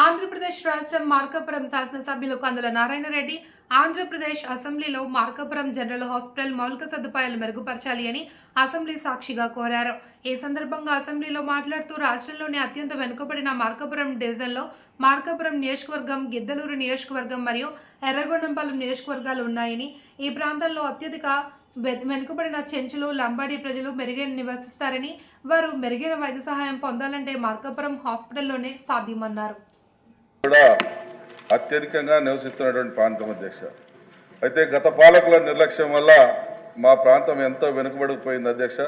ఆంధ్రప్రదేశ్ రాష్ట్రం మార్కాపురం శాసనసభ్యులు కందుల నారాయణ రెడ్డి ఆంధ్రప్రదేశ్ అసెంబ్లీలో మార్కాపురం జనరల్ హాస్పిటల్ మౌలిక సదుపాయాలు మెరుగుపరచాలి అని అసెంబ్లీ సాక్షిగా కోరారు. ఈ సందర్భంగా అసెంబ్లీలో మాట్లాడుతూ రాష్ట్రంలోని అత్యంత వెనుకబడిన మార్కాపురం డివిజన్లో మార్కాపురం నియోజకవర్గం గిద్దలూరు నియోజకవర్గం మరియు ఎర్రగొండంపాలెం నియోజకవర్గాలు ఉన్నాయని ఈ ప్రాంతంలో అత్యధిక వె- వెనుకబడిన చెంచులు లంబాడి ప్రజలు మెరుగైన నివసిస్తారని వారు మెరుగైన వైద్య సహాయం పొందాలంటే మార్కాపురం హాస్పిటల్లోనే సాధ్యమన్నారు. కూడా అత్యధికంగా నివసిస్తున్నటువంటి ప్రాంతం అధ్యక్ష. అయితే గత పాలకుల నిర్లక్ష్యం వల్ల మా ప్రాంతం ఎంతో వెనుకబడిపోయింది అధ్యక్ష.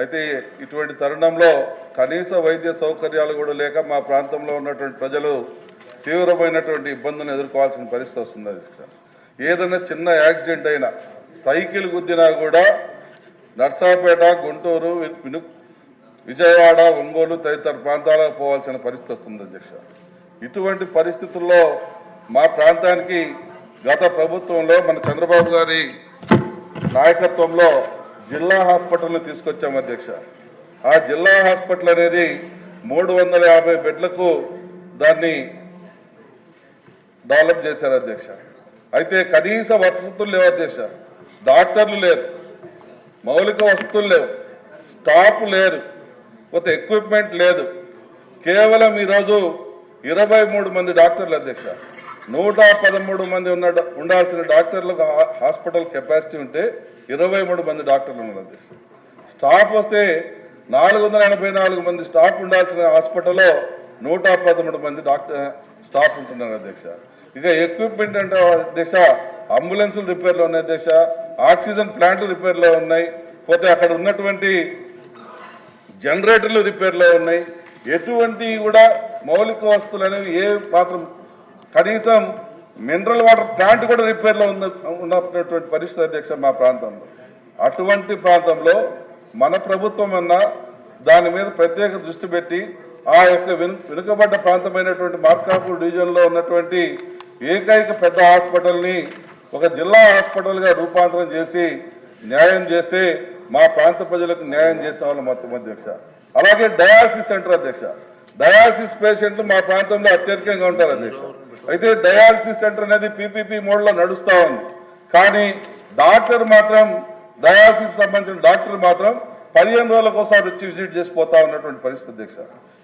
అయితే ఇటువంటి తరుణంలో కనీస వైద్య సౌకర్యాలు కూడా లేక మా ప్రాంతంలో ఉన్నటువంటి ప్రజలు తీవ్రమైనటువంటి ఇబ్బందులను ఎదుర్కోవాల్సిన పరిస్థితి వస్తుంది అధ్యక్ష. ఏదైనా చిన్న యాక్సిడెంట్ అయినా సైకిల్ గుద్దినా కూడా నర్సాపేట గుంటూరు విను విజయవాడ ఒంగోలు తదితర ప్రాంతాలకు పోవాల్సిన పరిస్థితి వస్తుంది అధ్యక్ష. ఇటువంటి పరిస్థితుల్లో మా ప్రాంతానికి గత ప్రభుత్వంలో మన చంద్రబాబు గారి నాయకత్వంలో జిల్లా హాస్పిటల్ని తీసుకొచ్చాం అధ్యక్ష. ఆ జిల్లా హాస్పిటల్ అనేది మూడు వందల యాభై బెడ్లకు దాన్ని డెవలప్ చేశారు అధ్యక్ష. అయితే కనీస వసతులు లేవు అధ్యక్ష. డాక్టర్లు లేరు. మౌలిక వసతులు లేవు. స్టాఫ్ లేరు. కొత్త ఎక్విప్మెంట్ లేదు. కేవలం ఈరోజు ఇరవై మూడు మంది డాక్టర్లు అధ్యక్ష. నూట పదమూడు మంది ఉన్న ఉండాల్సిన డాక్టర్లకు హాస్పిటల్ కెపాసిటీ ఉంటే ఇరవై మూడు మంది డాక్టర్లు ఉన్నారు అధ్యక్ష. స్టాఫ్ వస్తే నాలుగు వందల ఎనభై నాలుగు మంది స్టాఫ్ ఉండాల్సిన హాస్పిటల్లో నూట పదమూడు మంది డాక్టర్ స్టాఫ్ ఉంటున్నారు అధ్యక్ష. ఇక ఎక్విప్మెంట్ అంటే అధ్యక్ష అంబులెన్సులు రిపేర్లో ఉన్నాయి అధ్యక్ష ఆక్సిజన్ ప్లాంట్లు రిపేర్లో ఉన్నాయి పోతే అక్కడ ఉన్నటువంటి జనరేటర్లు రిపేర్లో ఉన్నాయి ఎటువంటి కూడా మౌలిక వస్తువులు అనేవి ఏ మాత్రం కనీసం మినరల్ వాటర్ ప్లాంట్ కూడా రిపేర్లో ఉన్న ఉన్నటువంటి పరిస్థితి అధ్యక్ష మా ప్రాంతంలో. అటువంటి ప్రాంతంలో మన ప్రభుత్వం అన్న దాని మీద ప్రత్యేక దృష్టి పెట్టి ఆ యొక్క వెనుకబడ్డ ప్రాంతమైనటువంటి మార్కాపూర్ డివిజన్లో ఉన్నటువంటి ఏకైక పెద్ద హాస్పిటల్ని ఒక జిల్లా హాస్పిటల్గా రూపాంతరం చేసి న్యాయం చేస్తే మా ప్రాంత ప్రజలకు న్యాయం చేస్తామని మొత్తం అధ్యక్ష. అలాగే డయాలసిస్ సెంటర్ అధ్యక్ష. డయాలసిస్ పేషెంట్లు మా ప్రాంతంలో అత్యధికంగా ఉంటారు అధ్యక్ష. అయితే డయాలసిస్ సెంటర్ అనేది పీపీపీ మోడ్లో నడుస్తూ ఉంది. కానీ డాక్టర్ మాత్రం డయాలసిస్ సంబంధించిన డాక్టర్ మాత్రం పదిహేను రోజులకు ఒకసారి వచ్చి విజిట్ చేసి పోతా ఉన్నటువంటి పరిస్థితి అధ్యక్ష.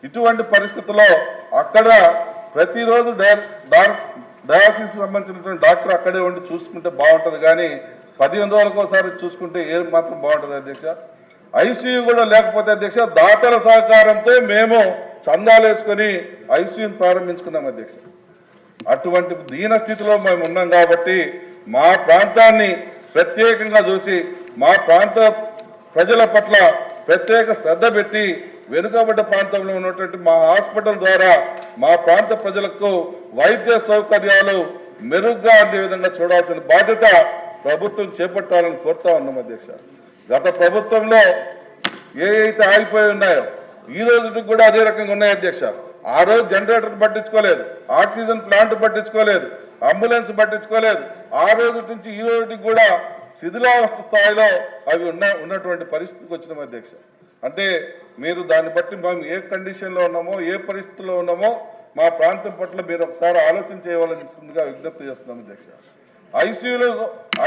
ఇటువంటి పరిస్థితుల్లో అక్కడ ప్రతిరోజు డయాలసిస్ సంబంధించినటువంటి డాక్టర్ అక్కడే ఉండి చూసుకుంటే బాగుంటుంది. కానీ పదిహేను రోజులకు ఒకసారి చూసుకుంటే ఏం మాత్రం బాగుంటుంది అధ్యక్ష? ఐసీయూ కూడా లేకపోతే అధ్యక్ష దాతల సహకారంతో మేము చందాలు వేసుకొని ఐసీయూని ప్రారంభించుకున్నాం అధ్యక్ష. అటువంటి దీన స్థితిలో మేము ఉన్నాం కాబట్టి మా ప్రాంతాన్ని ప్రత్యేకంగా చూసి మా ప్రాంత ప్రజల పట్ల ప్రత్యేక శ్రద్ధ పెట్టి వెనుకబడ్డ ప్రాంతంలో ఉన్నటువంటి మా హాస్పిటల్ ద్వారా మా ప్రాంత ప్రజలకు వైద్య సౌకర్యాలు మెరుగ్గా అందే విధంగా చూడాల్సిన బాధ్యత ప్రభుత్వం చేపట్టాలని కోరుతా ఉన్నాం అధ్యక్ష. గత ప్రభుత్వంలో ఏ అయితే ఆగిపోయి ఉన్నాయో ఈ రోజుకి కూడా అదే రకంగా ఉన్నాయి అధ్యక్ష. ఆ రోజు జనరేటర్ పట్టించుకోలేదు ఆక్సిజన్ ప్లాంట్ పట్టించుకోలేదు అంబులెన్స్ పట్టించుకోలేదు. ఆ రోజు నుంచి ఈ రోజుకి కూడా శిథిలావస్థ స్థాయిలో అవి ఉన్న ఉన్నటువంటి పరిస్థితికి వచ్చిన అధ్యక్ష. అంటే మీరు దాన్ని బట్టి మేము ఏ కండిషన్లో ఉన్నామో ఏ పరిస్థితిలో ఉన్నామో మా ప్రాంతం పట్ల మీరు ఒకసారి ఆలోచన చేయవలసిందిగా విజ్ఞప్తి చేస్తున్నాం అధ్యక్ష. ఐసీయూలో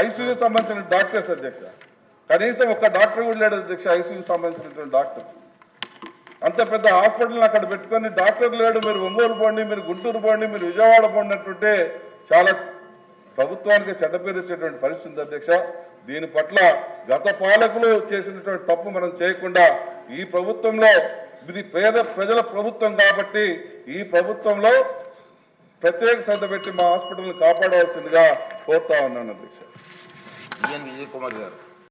ఐసీయూ సంబంధించిన డాక్టర్స్ అధ్యక్ష. కనీసం ఒక డాక్టర్ కూడా లేడు అధ్యక్ష ఐసీయూ సంబంధించినటువంటి డాక్టర్. అంత పెద్ద హాస్పిటల్ అక్కడ పెట్టుకొని డాక్టర్ లేడు మీరు ఒంగోలు పోండి మీరు గుంటూరు పోండి మీరు విజయవాడ పోండి అంటుంటే చాలా ప్రభుత్వానికి చెడ్డ పేరు వచ్చేటువంటి పరిస్థితి ఉంది అధ్యక్ష. దీని పట్ల గత పాలకులు చేసినటువంటి తప్పు మనం చేయకుండా ఈ ప్రభుత్వంలో ఇది పేద ప్రజల ప్రభుత్వం కాబట్టి ఈ ప్రభుత్వంలో ప్రత్యేక శ్రద్ధ పెట్టి మా హాస్పిటల్ని కాపాడవలసిందిగా కోరుతా ఉన్నాను అధ్యక్ష. విజయ్ కుమార్ గారు.